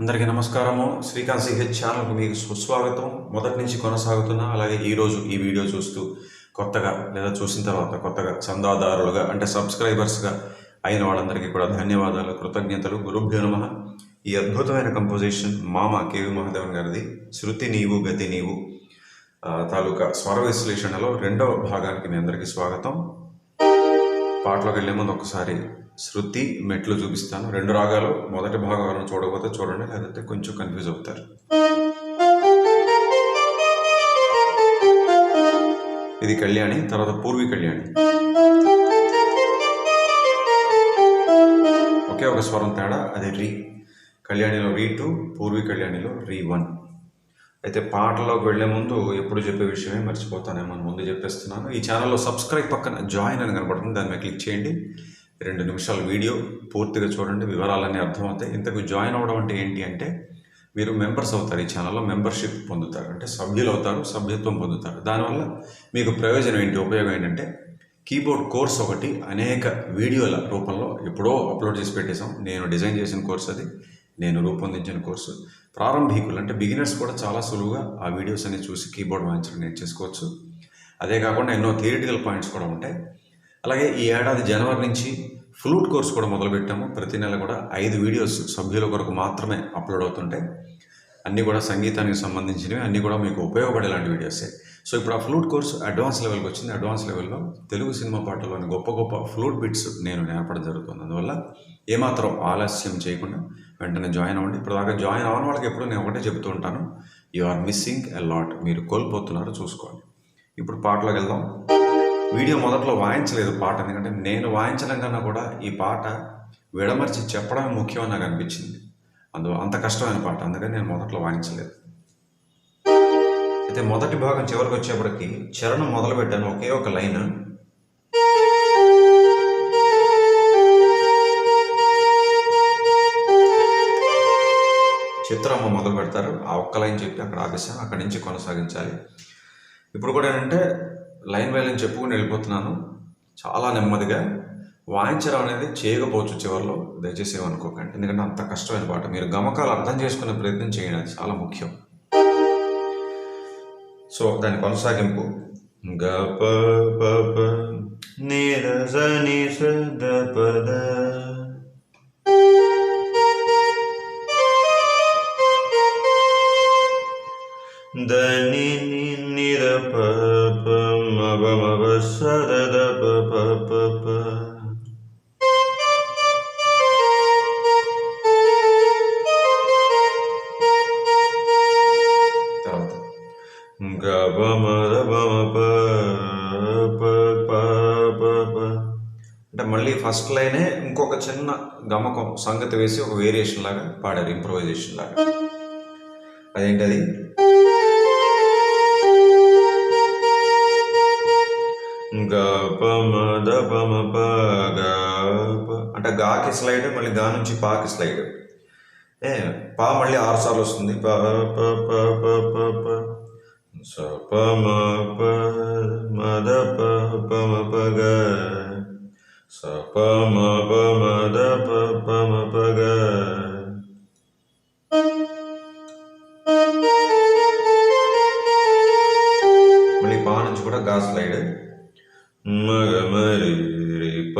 అందరికీ నమస్కారము. శ్రీకాంత్ సిహెచ్ ఛానల్కు మీకు సుస్వాగతం. మొదటి నుంచి కొనసాగుతున్న అలాగే ఈరోజు ఈ వీడియో చూస్తూ కొత్తగా లేదా చూసిన తర్వాత కొత్తగా చందాదారులుగా అంటే సబ్స్క్రైబర్స్గా అయిన వాళ్ళందరికీ కూడా ధన్యవాదాలు కృతజ్ఞతలు. గురుభ్యో నమ. ఈ అద్భుతమైన కంపోజిషన్ మామ కేవి మహాదేవన్ గారిది. శృతి నీవు గతి నీవు తాలూకా స్వర విశ్లేషణలో రెండవ భాగానికి మీ అందరికీ స్వాగతం. పాటలోకి వెళ్ళే ముందు ఒకసారి శృతి మెట్లు చూపిస్తాను. రెండు రాగాలు మొదటి భాగం ఎవరైనా చూడకపోతే చూడండి లేదంటే కొంచెం కన్ఫ్యూజ్ అవుతారు. ఇది కళ్యాణి తర్వాత పూర్వీ కళ్యాణి. ఒకే ఒక స్వరం తేడా అది రీ. కళ్యాణిలో రీ టూ పూర్వీ కళ్యాణిలో రీ వన్. అయితే పాటలోకి వెళ్ళే ముందు ఎప్పుడు చెప్పే విషయమే మర్చిపోతానేమో ముందు చెప్పేస్తున్నాను. ఈ ఛానల్లో సబ్స్క్రైబ్ పక్కన జాయిన్ అని కనబడుతుంది దాని మీద క్లిక్ చేయండి. రెండు నిమిషాల వీడియో పూర్తిగా చూడండి వివరాలన్నీ అర్థమవుతాయి. ఇంతకు జాయిన్ అవ్వడం అంటే ఏంటి అంటే మీరు మెంబర్స్ అవుతారు ఈ ఛానల్లో మెంబర్షిప్ పొందుతారు. అంటే సభ్యులు అవుతారు సభ్యత్వం పొందుతారు. దానివల్ల మీకు ప్రయోజనం ఏంటి ఉపయోగం ఏంటంటే కీబోర్డ్ కోర్స్ ఒకటి అనేక వీడియోల రూపంలో ఎప్పుడో అప్లోడ్ చేసి పెట్టేశాం. నేను డిజైన్ చేసిన కోర్స్ అది నేను రూపొందించిన కోర్సు. ప్రారంభికులు అంటే బిగినర్స్ కూడా చాలా సులువుగా ఆ వీడియోస్ అన్ని చూసి కీబోర్డ్ వాయించడం నేర్చేసుకోవచ్చు. అదే కాకుండా ఎన్నో థియరిటికల్ పాయింట్స్ కూడా ఉంటాయి. అలాగే ఈ ఏడాది జనవరి నుంచి ఫ్లూట్ కోర్స్ కూడా మొదలుపెట్టాము. ప్రతి నెల కూడా ఐదు వీడియోస్ సభ్యుల కొరకు మాత్రమే అప్లోడ్ అవుతుంటాయి. అన్నీ కూడా సంగీతానికి సంబంధించినవి అన్నీ కూడా మీకు ఉపయోగపడేలాంటి వీడియోసే. సో ఇప్పుడు ఆ ఫ్లూట్ కోర్స్ అడ్వాన్స్ లెవెల్కి వచ్చింది. అడ్వాన్స్ లెవెల్లో తెలుగు సినిమా పాటల్లోని గొప్ప గొప్ప ఫ్లూట్ బిట్స్ నేను నేర్పడం జరుగుతుంది. అందువల్ల ఏమాత్రం ఆలస్యం చేయకుండా వెంటనే జాయిన్ అవ్వండి. ఇప్పుడు దాకా జాయిన్ అవ్వని వాళ్ళకి ఎప్పుడు నేను ఒకటే చెప్తూ ఉంటాను. You are missing a lot. మీరు కోల్పోతున్నారు చూసుకోండి ఇప్పుడు పాటలోకి వెళ్దాం. వీడియో మొదట్లో వాయించలేదు పాట ఎందుకంటే నేను వాయించడం కన్నా కూడా ఈ పాట విడమర్చి చెప్పడం ముఖ్యం నాకు అనిపించింది. అందు అంత కష్టమైన పాట అందుకని నేను మొదట్లో వాయించలేదు. అయితే మొదటి భాగం చివరికి వచ్చేప్పటికి చరణం మొదలు పెట్టాను ఒకే ఒక లైన్. చిత్రమ్మ మొదలు పెడతారు ఆ ఒక్క లైన్ చెప్పి అక్కడ ఆపేసాను అక్కడి నుంచి కొనసాగించాలి. ఇప్పుడు కూడా ఏంటంటే లైన్ బై లైన్ చెప్పుకుని వెళ్ళిపోతున్నాను. చాలా నెమ్మదిగా. వాయించడం అనేది చేయకపోవచ్చు చివరిలో. దయచేసి ఏమనుకోకండి. ఎందుకంటే అంత కష్టమైన పాట. మీరు గమకాలు అర్థం చేసుకునే ప్రయత్నం చేయండి. అది చాలా ముఖ్యం. సో దాని కొనసాగింపు. గ ప ప ప. ని ర అంటే మళ్ళీ ఫస్ట్ లైనే ఇంకొక చిన్న గమకం సంగతి వేసి ఒక వేరియేషన్ లాగా పాడారు ఇంప్రొవైజేషన్ లాగా. అదేంటది? అది పాకి స్లైడ్ మళ్ళీ గా నుంచి పాకి స్లైడ్. ఏ పా మళ్ళీ ఆరు సార్లు వస్తుంది. ప ప ప ప ప ప స ప మ ప మద ప ప మ ప గ. స ప మ ప మద ప ప మ ప గ. మళ్ళీ పా నుంచి కూడా గా స్లైడ్. మగ మరి రి ప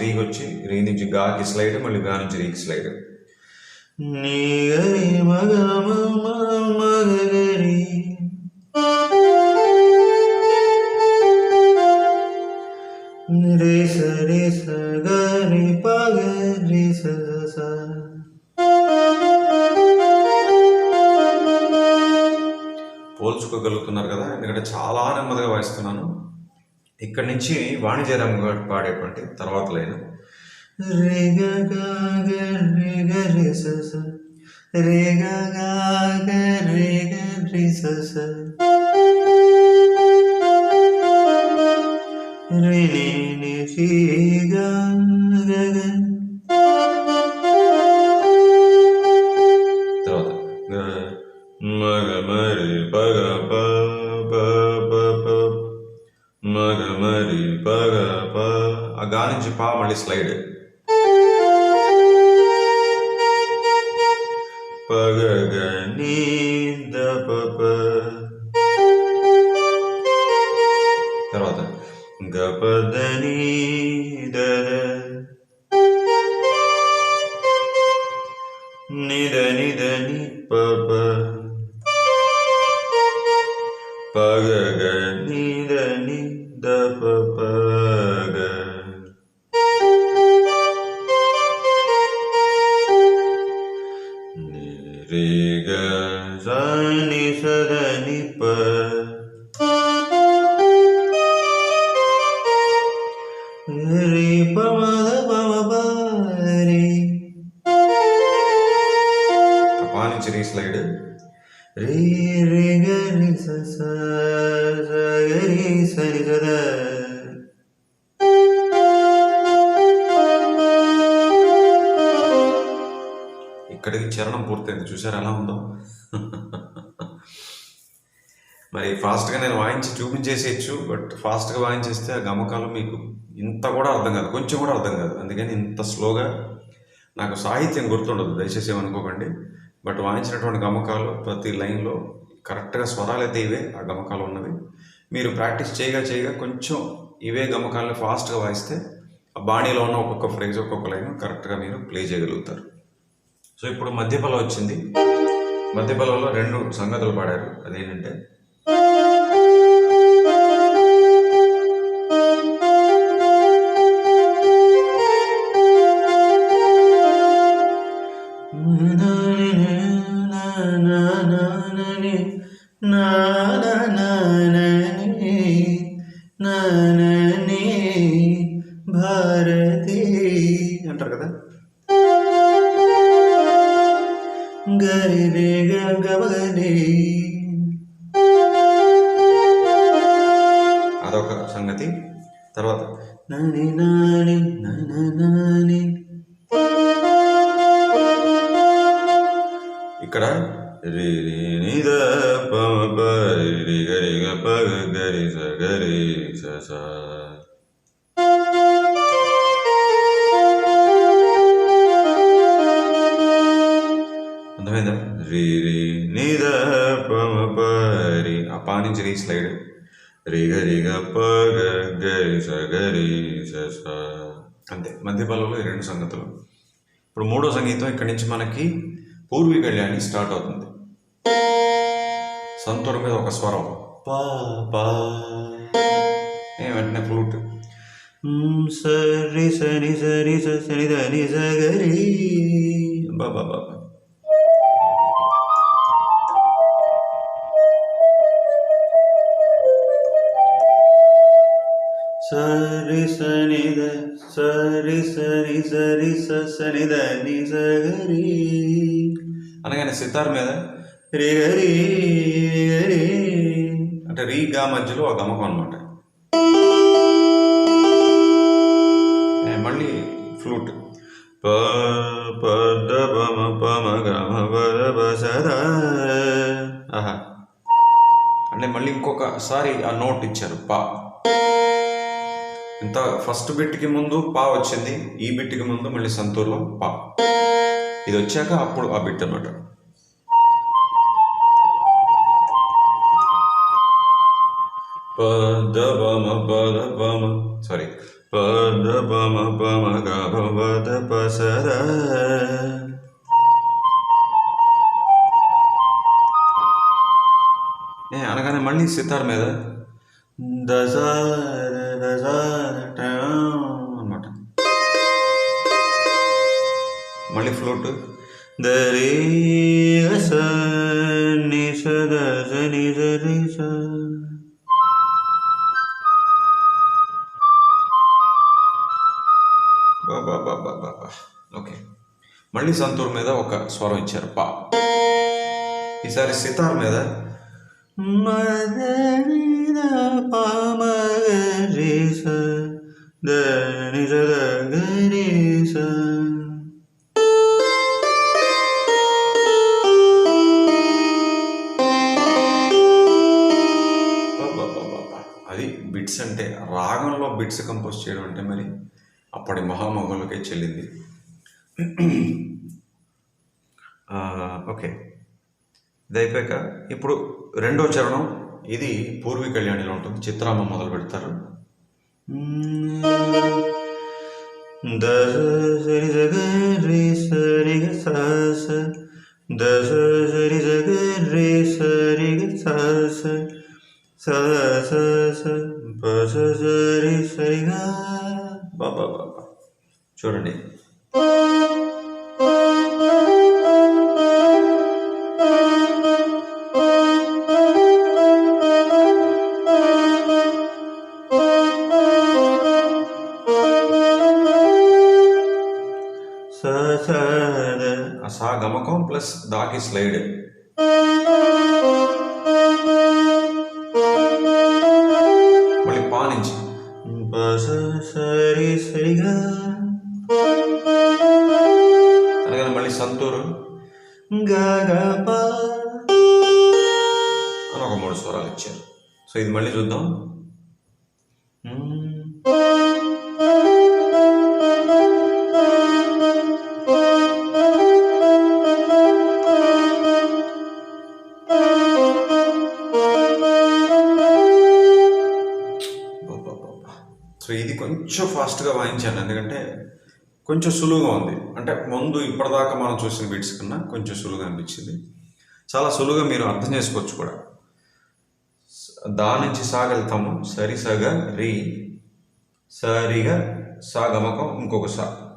రీకి వచ్చి రీ నుంచి గాకి స్లైడ్ మళ్ళీ గా నుంచి రీకి స్లైడ్. నీ గరి మగ మ మ మగ ఇక్కడి నుంచి వాణిజ్యరామ్ గారు పాడేటువంటి తర్వాత లైన్. రే మళ్ళీ స్లైడ్. పగ నీ తర్వాత గ రి నుంచి స్లైడ్ రి స ఇక్కడికి చరణం పూర్తయింది చూసారు ఎలా ఉందో మరి ఫాస్ట్గా నేను వాయించి చూపించేసేయచ్చు బట్ ఫాస్ట్గా వాయించేస్తే ఆ గమకాలు మీకు ఇంత కూడా అర్థం కాదు కొంచెం కూడా అర్థం కాదు. అందుకని ఇంత స్లోగా నాకు సాహిత్యం గుర్తుండదు దయచేసి ఏమనుకోకండి. బట్ వాయించినటువంటి గమకాలు ప్రతి లైన్లో కరెక్ట్గా స్వరాలు అయితే ఇవే ఆ గమకాలు ఉన్నవి. మీరు ప్రాక్టీస్ చేయగా చేయగా కొంచెం ఇవే గమకాలను ఫాస్ట్గా వాయిస్తే ఆ బాణీలో ఉన్న ఒక్కొక్క ఫ్రేజ్ ఒక్కొక్క లైన్ కరెక్ట్గా మీరు ప్లే చేయగలుగుతారు. సో ఇప్పుడు మధ్యపల వచ్చింది. మధ్యపలలో రెండు సంగతులు పాడారు. అదేంటంటే na na na na na అర్థమైందా? రి రి ని ద ప ప ఆ పా నుంచి రీ స్లైడ్. రి గ గ ప గ గ స గ రి స స. అంతే. మధ్య పదంలో ఈ రెండు సంగతులు. ఇప్పుడు మూడో సంగీతం ఇక్కడి నుంచి మనకి పూర్వీ కళ్యాణి స్టార్ట్ అవుతుంది. సంతూర్ మీద ఒక స్వరం. పా పా వెంటనే ఫ్లూట్ సరి సరి సరి స సరి దని సగరి. బాబా బాబా సరి సని ద సరి సరి సరి స సని ద ని సగరి. అనగానే సితార్ మీద రి గరి అంటే రీ గా మధ్యలో ఒక గమకం అనమాట ఫ్లూట్. ప ప ద ప మ ప మ గ మ స ద ఆహా. అంటే మళ్ళీ ఇంకొకసారి ఆ నోట్ ఇచ్చారు పా. ఇంత ఫస్ట్ బిట్కి ముందు పా వచ్చింది ఈ బిట్కి ముందు మళ్ళీ సంతూర్లో పా. ఇది వచ్చాక అప్పుడు ఆ బిట్ అనమాట పద బమ పద బమ సారీ. పద బమ బమ గ భవద పసర ఏ అనగానే మళ్ళీ సితార్ మీద దశ దశ అనమాట మళ్ళీ ఫ్లూట్ దరి మళ్ళీ సంతూర్ మీద ఒక స్వరం ఇచ్చారు. పా. ఈసారి సితార్ మీద అది బిట్స్ అంటే రాగంలో బిట్స్ కంపోజ్ చేయడం అంటే మరి అప్పటి మహామహులకే చెల్లింది ఆ, ఓకే ఇది అయిపోయాక ఇప్పుడు రెండో చరణం ఇది పూర్వీ కళ్యాణిలో ఉంటుంది చిత్రామ్మ మొదలు పెడతారు దశ సరి జగ రే సరి గ స దశ సరి జగ రే సరి గ స స. సరి సరిగా బాబా బాబా చూడండి స్లైడ్ మళ్ళీ పా నుంచి. సరి సరిగా అనగానే మళ్ళీ సంతూరు. గా అని ఒక మూడు స్వరాలు ఇచ్చారు. సో ఇది మళ్ళీ చూద్దాం. ఫాస్ట్గా వాయించాను. ఎందుకంటే కొంచెం సులువుగా ఉంది. అంటే ముందు ఇప్పటిదాకా మనం చూసిన బీట్స్ కన్నా కొంచెం సులువుగా అనిపించింది. చాలా సులువుగా మీరు అర్థం చేసుకోవచ్చు కూడా. దా నుంచి సాగెళ్తాము సరి సగ సరిగా సాగమకం ఇంకొక సా.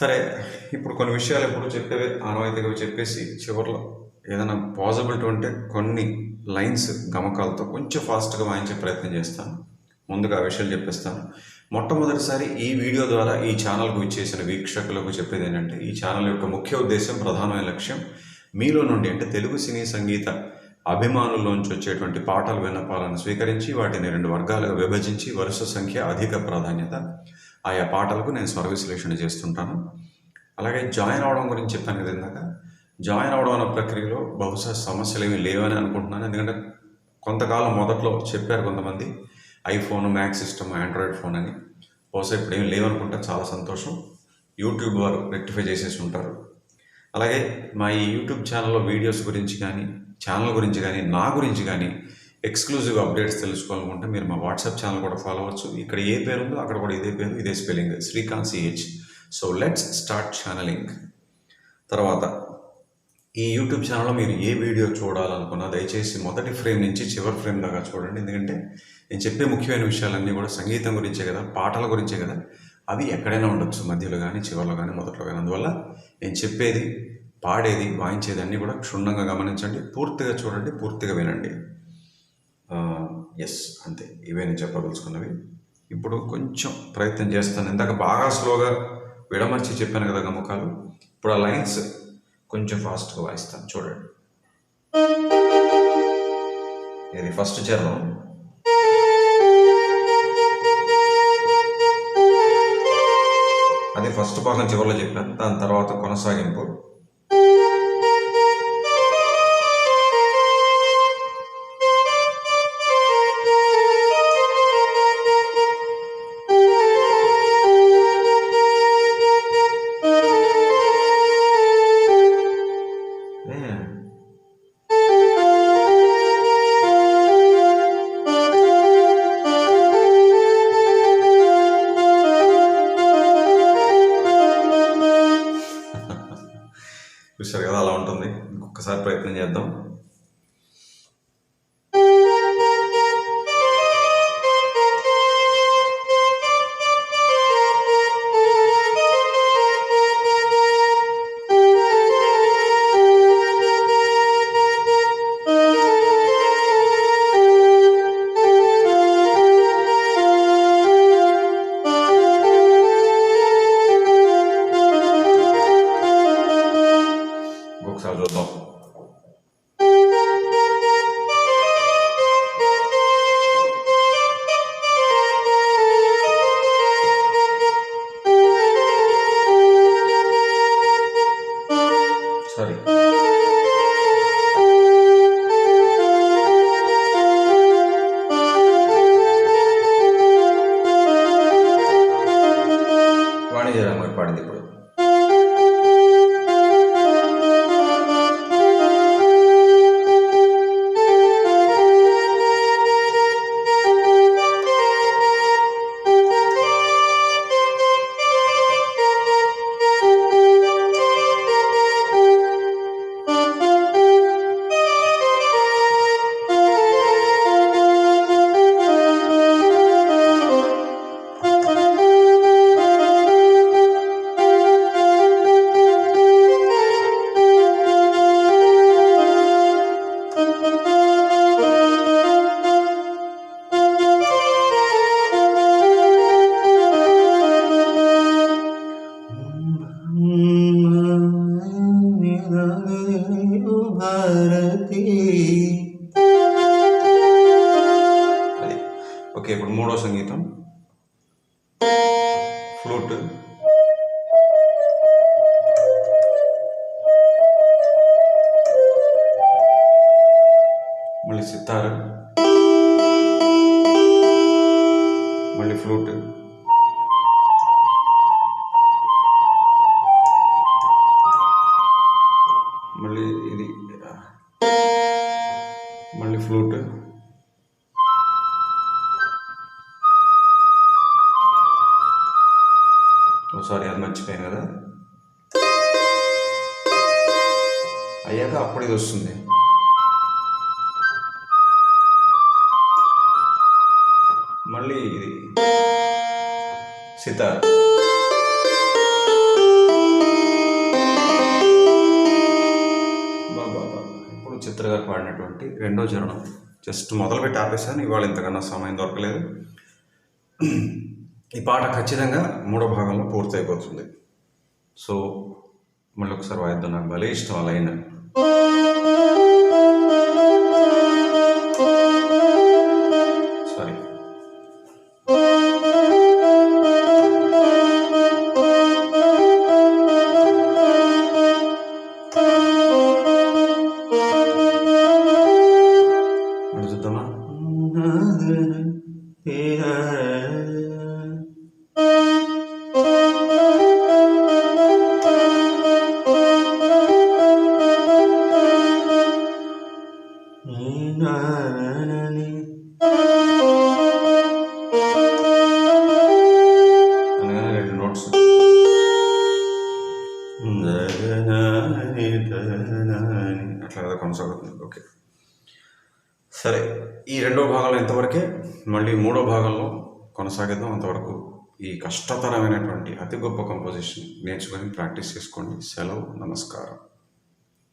సరే ఇప్పుడు కొన్ని విషయాలు ఎప్పుడు చెప్పేవి ఆనవాయితీగా చెప్పేసి చివరిలో ఏదైనా పాసిబిలిటీ ఉంటే కొన్ని లైన్స్ గమకాలతో కొంచెం ఫాస్ట్గా వాయించే ప్రయత్నం చేస్తాను. ముందుగా ఆ విషయాలు చెప్పేస్తాను. మొట్టమొదటిసారి ఈ వీడియో ద్వారా ఈ ఛానల్కు ఇచ్చేసిన వీక్షకులకు చెప్పేది ఏంటంటే ఈ ఛానల్ యొక్క ముఖ్య ఉద్దేశం ప్రధానమైన లక్ష్యం మీలో నుండి అంటే తెలుగు సినీ సంగీత అభిమానుల్లోంచి వచ్చేటువంటి పాటలు విన్నపాలను స్వీకరించి వాటిని రెండు వర్గాలుగా విభజించి వరుస సంఖ్య అధిక ప్రాధాన్యత ఆయా పాటలకు నేను స్వర విశ్లేషణ చేస్తుంటాను. అలాగే జాయిన్ అవడం గురించి చెప్పాను కదా ఇందాక. జాయిన్ అవడం అనే ప్రక్రియలో బహుశా సమస్యలు ఏమీ లేవని అనుకుంటున్నాను. ఎందుకంటే కొంతకాలం మొదట్లో చెప్పారు కొంతమంది iPhone Mac system Android phone అని. బహుశా ఇప్పుడు ఏమి లేవనుకుంటే చాలా సంతోషం. యూట్యూబ్ వారు రెక్టిఫై చేసేసి ఉంటారు. అలాగే మా ఈ యూట్యూబ్ ఛానల్లో వీడియోస్ గురించి కానీ ఛానల్ గురించి కానీ నా గురించి కానీ ఎక్స్క్లూజివ్ అప్డేట్స్ తెలుసుకోవాలనుకుంటే మీరు మా వాట్సాప్ ఛానల్ కూడా ఫాలో అవ్వచ్చు. ఇక్కడ ఏ పేరు ఉందో అక్కడ కూడా ఇదే పేరు ఇదే spelling Srikanth CH so let's start channelling తర్వాత ఈ యూట్యూబ్ ఛానల్లో మీరు ఏ వీడియో చూడాలనుకున్నా దయచేసి మొదటి ఫ్రేమ్ నుంచి చివరి ఫ్రేమ్ దాకా చూడండి. ఎందుకంటే నేను చెప్పే ముఖ్యమైన విషయాలన్నీ కూడా సంగీతం గురించే కదా పాటల గురించే కదా. అవి ఎక్కడైనా ఉండొచ్చు మధ్యలో కానీ చివరిలో కానీ మొదట్లో కానీ అందువల్ల నేను చెప్పేది పాడేది వాయించేది అన్నీ కూడా క్షుణ్ణంగా గమనించండి. పూర్తిగా చూడండి పూర్తిగా వినండి. ఎస్ అంతే. ఇవే నేను చెప్పదలుచుకున్నవి. ఇప్పుడు కొంచెం ప్రయత్నం చేస్తాను. ఇందాక బాగా స్లోగా విడమర్చి చెప్పాను కదా గమకాలు ఇప్పుడు ఆ లైన్స్ కొంచెం ఫాస్ట్గా వాయిస్తాను. చూడండి. ఇది ఫస్ట్ చరణం అది ఫస్ట్ భాగం చివరిలో చెప్పాను. దాని తర్వాత కొనసాగింపు. చూసారు కదా అలా ఉంటుంది. ఇంకొకసారి ప్రయత్నం చేద్దాం. भारती ఫ్లూట్? సారీ అది మర్చిపోయాను కదా. అయ్యాక అప్పుడు ఇది వస్తుంది. మళ్ళీ ఇది. సితార్. కాబట్టి రెండో చరణం జస్ట్ మొదలుపెట్టి ఆపేశాను. ఇవాళ ఇంతకన్నా సమయం దొరకలేదు. ఈ పాట ఖచ్చితంగా మూడో భాగంలో పూర్తయిపోతుంది. సో మళ్ళీ ఒకసారి వాయిద్దాం నాకు భలే ఇష్టం అలా అయినా కొనసాగిద్దాం అంతవరకు ఈ కష్టతరమైనటువంటి అతి గొప్ప కంపోజిషన్ నేర్చుకొని ప్రాక్టీస్ చేసుకోండి. సెలవు నమస్కారం.